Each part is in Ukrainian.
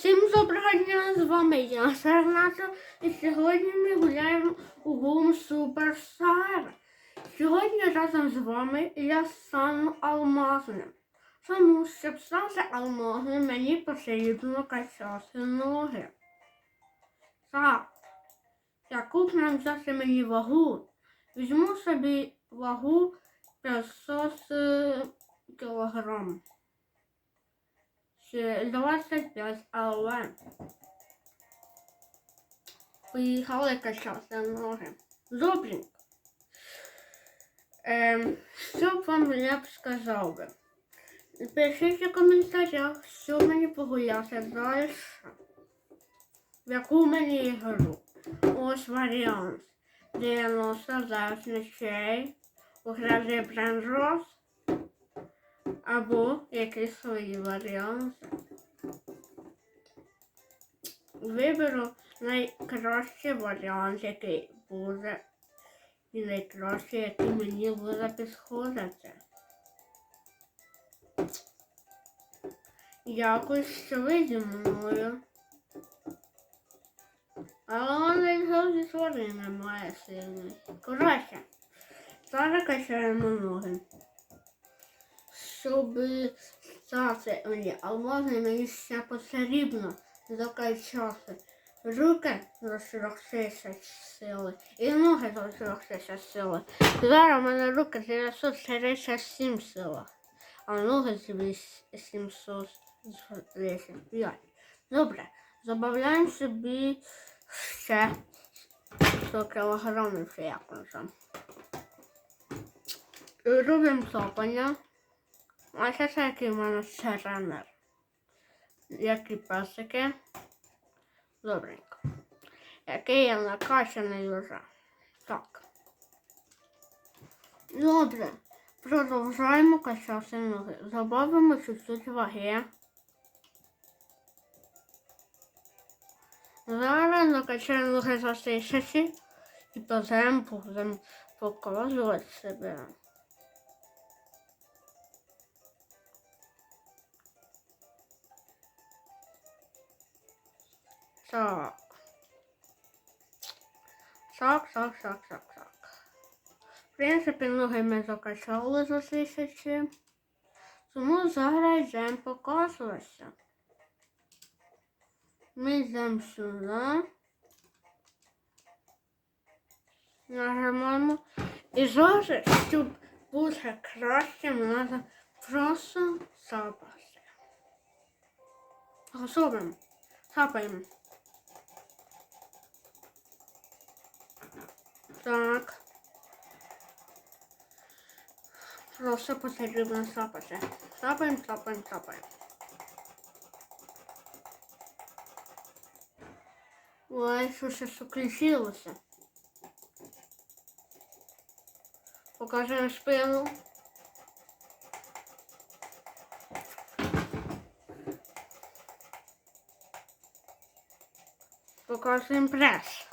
Всім доброго дня, з вами я, Сарната, і сьогодні ми гуляємо у Гум Суперстар. Сьогодні разом з вами я стану алмазним. Тому, щоб стати алмазним, мені потрібно качати ноги. Так, яку б нам взяти мені вагу? Візьму собі вагу 500 е, кілограм. Ще 25 але. Поїхали качати ноги. Добренько. Ем, що вам я б сказав би? Пишіть у коментарях, що мені погуляти далі. В яку мені ігру. Ось варіант. 99 ночей. У грі Бренрос або якісь свої варіанти. Виберу найкращий варіант, який буде, і найкращий, який мені буде підходити. Дякую, що ви зі мною. Але мене зовсім тварин немає сильний. Коротше, зараз качаємо ноги щоб стати мені алмазний, мені ще потрібно закачати руки до 40 сили і ноги до 40 сили. Зараз у мене руки 937 сила, а ноги 735. Добре, забавляємо собі ще 100 кілограмів якось там. Робимо топання. А ще це який в мене тренер. Які песики. Добренько. Який я накачаний вже. Так. Добре. Продовжуємо качати ноги. Забавимо чуть-чуть ваги. Зараз накачаємо ноги за тисячі і потім будемо показувати себе. Так. Так, так, так, так, так. В принципі, ноги ми закачали за тисячі. Тому зараз йдемо показуватися. Ми йдемо сюди. Нажимаємо. І зараз, щоб бути краще, треба просто запасти. Готовимо. Хапаємо. Так. Просто потрібно сапати. Сапаємо, сапаємо, сапаємо. Ой, що щось включилося. Покажемо спину. Покажемо прес.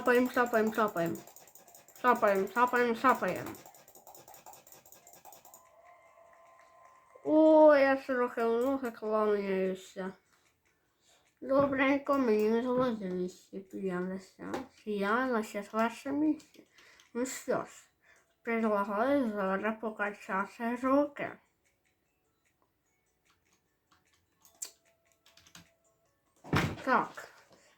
Сапаем, сапаем, сапаем. Сапаем, сапаем, сапаем. О, я трохи много кланяюся. Добренько мені не злодилися п'янися. Я на четвертому місці. Ну що ж, предлагаю зараз покачати руки. Так,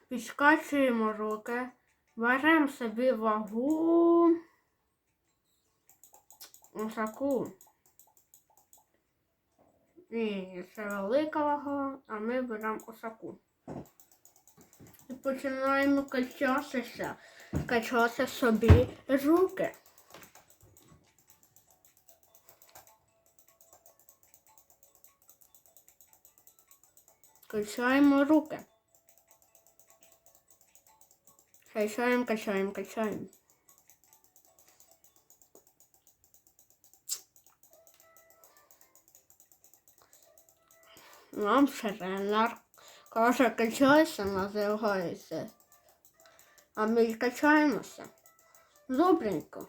підскачуємо руки, беремо собі вагу. Ось таку. Ні, це велика вага, а ми беремо ось таку. І починаємо качатися, качати собі руки. Качаємо руки. Качаємо, качаємо, качаємо. Нам тренер каже, качайся, називається. А ми качаємося. Добренько.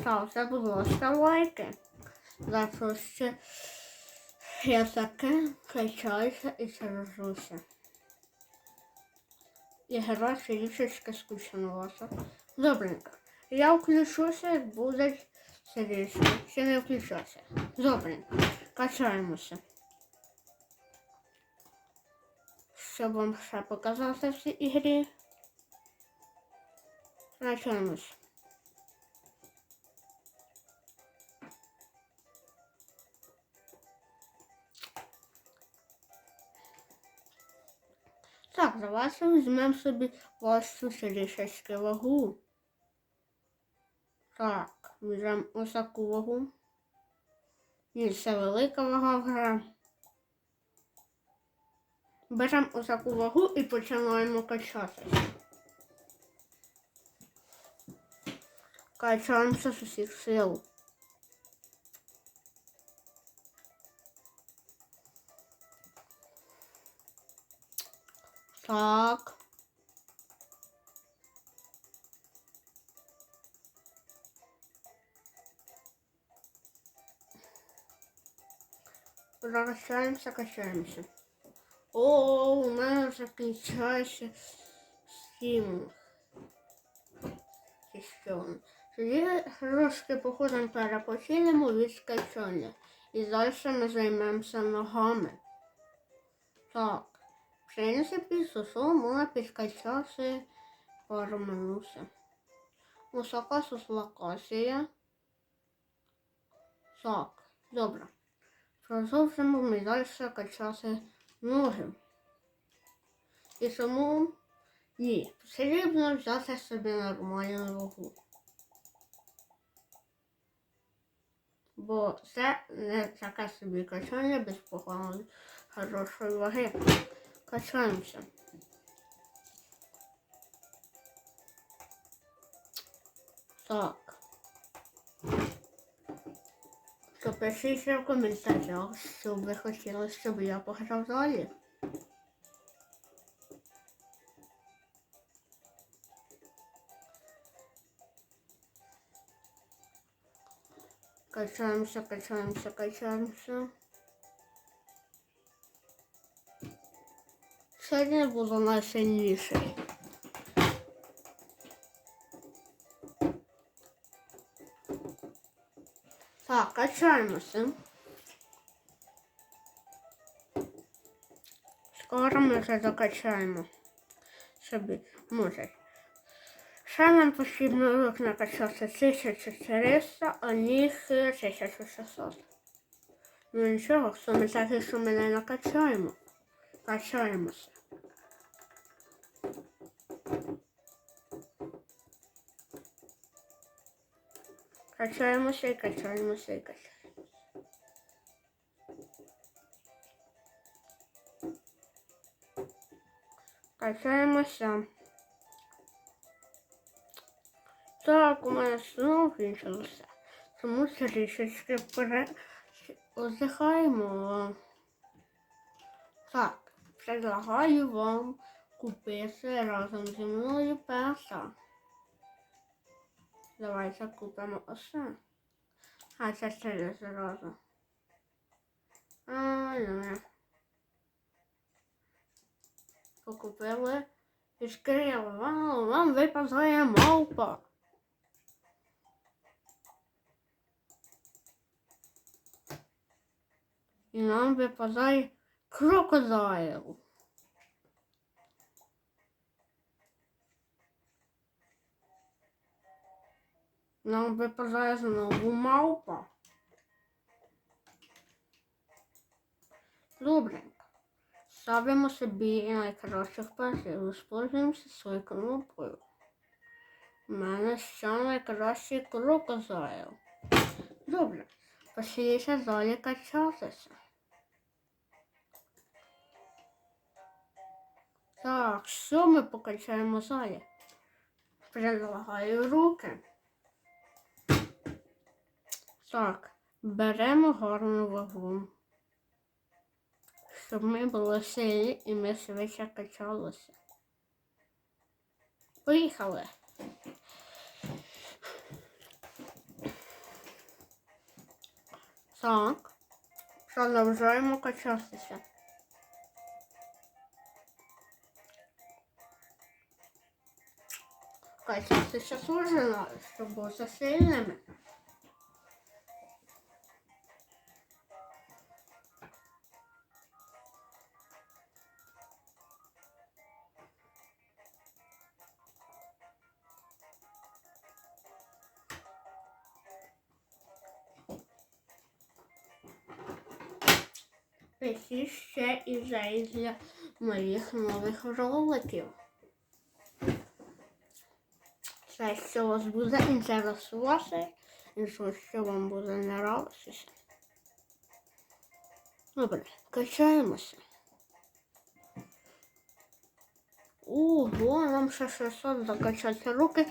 Ставте, будь ласка, лайки. За що ще я таке качаюся і сержуся. І гра трішечки скучнувата. Добренько. Я включуся, як буде сердечко. Ще не включався. Добренько. Качаємося. Щоб вам ще показати в ігри. Качаємося. Давайте візьмемо собі ось цю вагу. Так, візьмемо ось таку вагу. Ні, це велика вага гра. Беремо ось таку вагу і починаємо качатися. Качаємося з усіх сил. Так. Возвращаемся, качаемся. О, у мене закінчається. Чи що? Тоді трошки походом перепочинемо від скачання. І далі ми займемося ногами. Так. Принципі, сусу можна підкачати пару минутів. Висока суслокація. Так, добре. Продовжимо ми далі качати ноги. І тому ні, потрібно взяти собі нормальну вагу. Бо це не таке собі качання без поганої хорошої ваги. Качаємося. Так. То пишіть в коментарях, що ви хотіли, щоб я пограв далі. Качаємося, качаємося, качаємося. Сьогодні буду найсильніший. Так, качаємося. Скоро ми вже докачаємо собі може. Ще нам потрібно рук накачати 1400, а ніг 1600. Ну нічого, в сумі так, що ми не накачаємо. Качаємося. Качаємося і качаємося і качаємося. Качаємося. Так, у мене знову кінчилося. Тому трішечки пере... Оздихаємо. Так, предлагаю вам купити разом зі мною песа. Давайте купимо оце. А це через зразу. А, не. Покупили. Відкрили. Вау, вам випадає мавпа. І нам випадає крокодайл. Нам випадає знову мавпа. Добренько. Ставимо собі найкращих персів. Воспользуємося своєю кнопкою. У мене ще найкращий крокозайл. Добре. Посидіться далі качатися. Так, що ми покачаємо залі? Предлагаю руки. Так, беремо горну вагу, щоб ми були силі і ми швидше качалися. Поїхали. Так, продовжуємо качатися. Качатися служено, щоб бути сильними. Які ще ідеї для моїх нових роликів. Все, що вас буде інтересувати, і що, вам буде нравитися. Добре, качаємося. Ого, нам ще 600 закачати руки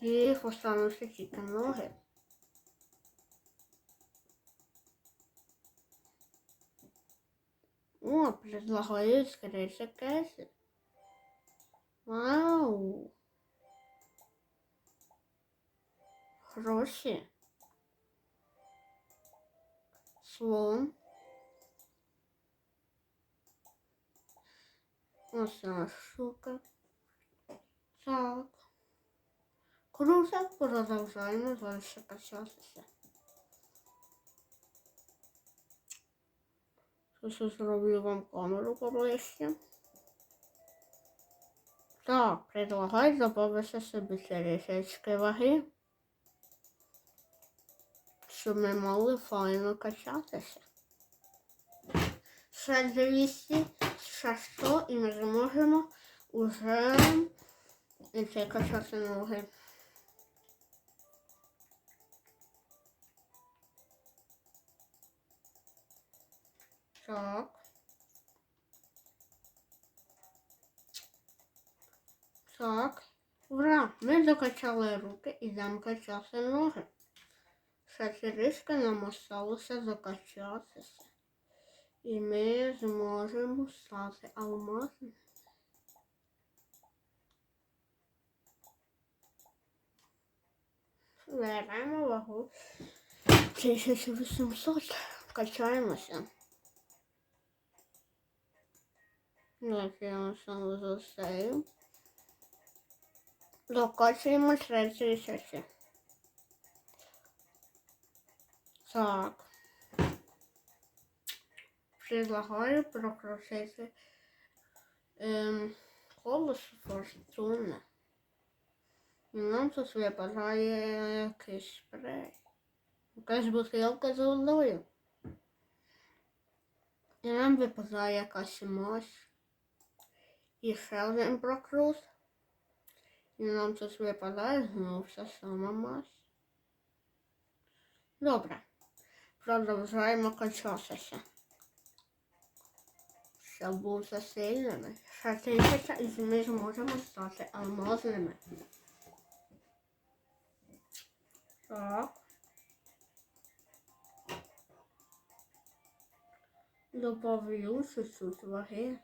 і остануться тільки ноги. О, предлагаю скорее кэсси. Вау. Гроші. Слон. Ця штука. Так. Круто, продовжаємо далі качатися. Сейчас зроблю вам камеру поближче. Так, предлагаю добавити собі трішечки ваги, щоб ми могли файно качатися. Ще 200, ще 100 і ми зможемо уже йти качати ноги. Так. Так. Ура! Ми закачали руки і качати ноги. Трішки нам осталося закачатися. І ми зможемо стати алмазними. Беремо вагу 1800. Качаємося. Накинулся за сейв. Докачуємо третій сесії. Так. Предлагаю прокрутити ем, колесо фортуни. І нам тут випадає якийсь спрей. Якась бутилка з водою. І нам випадає якась мазь. І ще один прокрут. І нам тут випадає знову вся сама мазь. Добре. Продовжуємо качатися. Щоб бути сильними. Ще і ми зможемо стати алмазними. Так. Добавлю чуть-чуть ваги.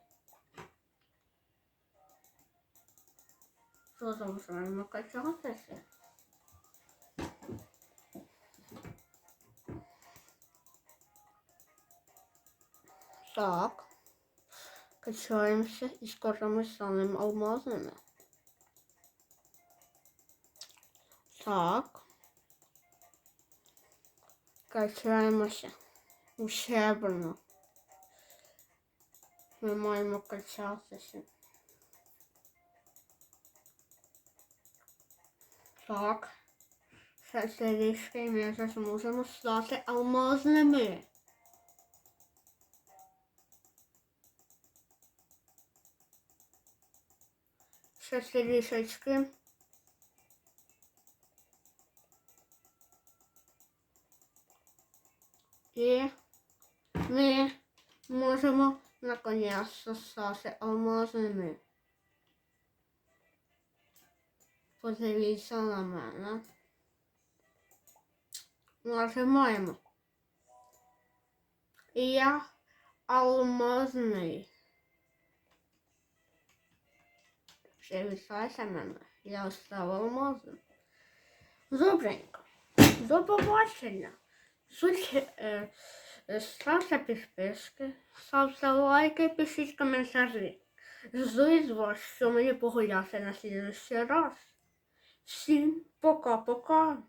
Продовжуємо качатися. Так. Качаємося і скоро ми станемо алмазними. Так. Качаємося. Ущебно. Ми маємо качатися. Так. І ми вже зможемо стати алмазними. Ще трішечки. І ми можемо наконец стати алмазними. Подивіться на мене. Нажимаємо. І я алмазний. Привітайся мене. Я став алмазним. Добренько. До побачення. Е, е, ставте підписки, ставте лайки, пишіть коментарі. Жду з вас, що мені погуляти на слідуючий раз. Всім пока-пока.